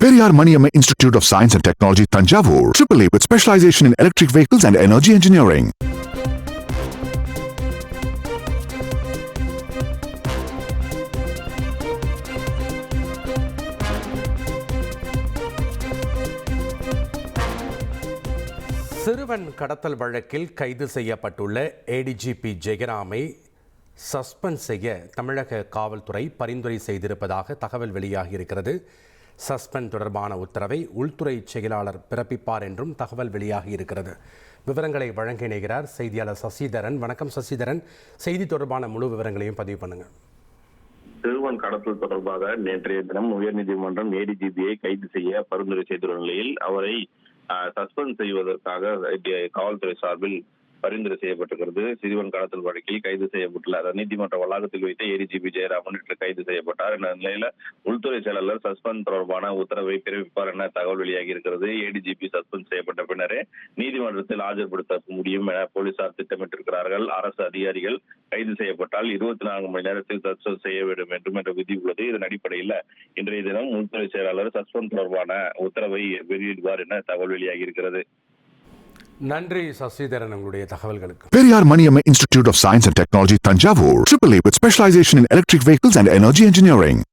Periyar Maniamma Institute of Science and Technology, Tanjavur. AAA with specialization in electric vehicles and energy engineering. சிறுவன் கடத்தல் வழக்கில் கைது செய்யப்பட்டுள்ள ADGP ஜெயராமை suspend செய்ய தமிழக காவல்துறை பரிந்துரை செய்திருப்பதாக தகவல் வெளியாகியிருக்கிறது சஸ்பெண்ட் தொடர்பான உத்தரவை உள்துறை செயலாளர் பிறப்பிப்பார் என்றும் தகவல் வெளியாகியிருக்கிறது விவரங்களை வழங்க இணைகிறார் செய்தியாளர் சசிதரன். வணக்கம் சசிதரன். செய்தி தொடர்பான முழு விவரங்களையும் பதிவு பண்ணுங்கள் சிறுவன் கடத்தல் தொடர்பாக நேற்றைய தினம் உயர்நீதிமன்றம் ஏடிஜிபியை கைது செய்ய பரிந்துரை செய்துள்ள நிலையில் அவரை சஸ்பெண்ட் செய்வதற்காக காவல்துறை சார்பில் பரிந்துரை செய்யப்பட்டிருக்கிறது. சிறுவன் கடத்தல் வழக்கில் கைது செய்யப்பட்டுள்ளார். நீதிமன்ற வளாகத்தில் வைத்து ஏடிஜிபி ஜெயராமன் இன்று கைது செய்யப்பட்டார் இந்த நிலையில உள்துறை செயலாளர் சஸ்பெண்ட் தொடர்பான உத்தரவை பிறப்பிப்பார் என தகவல் வெளியாகி இருக்கிறது. ஏடிஜிபி சஸ்பெண்ட் செய்யப்பட்ட பின்னரே நீதிமன்றத்தில் ஆஜர்படுத்த முடியும் என போலீசார் திட்டமிட்டிருக்கிறார்கள். அரசு அதிகாரிகள் கைது செய்யப்பட்டால் இருபத்தி நான்கு மணி நேரத்தில் சஸ்பெண்ட் செய்ய வேண்டும் என்றும் என்ற விதி உள்ளது. இதன் அடிப்படையில் இன்றைய தினம் உள்துறை செயலாளர் சஸ்பெண்ட் தொடர்பான உத்தரவை வெளியிடுவார் என தகவல் வெளியாகி இருக்கிறது. நன்றி சசிதரன் உங்களுடைய தகவல்களுக்கு Periyar Maniamma Institute of Science and Technology, Tanjavur. AAA with specialization in electric vehicles and energy engineering.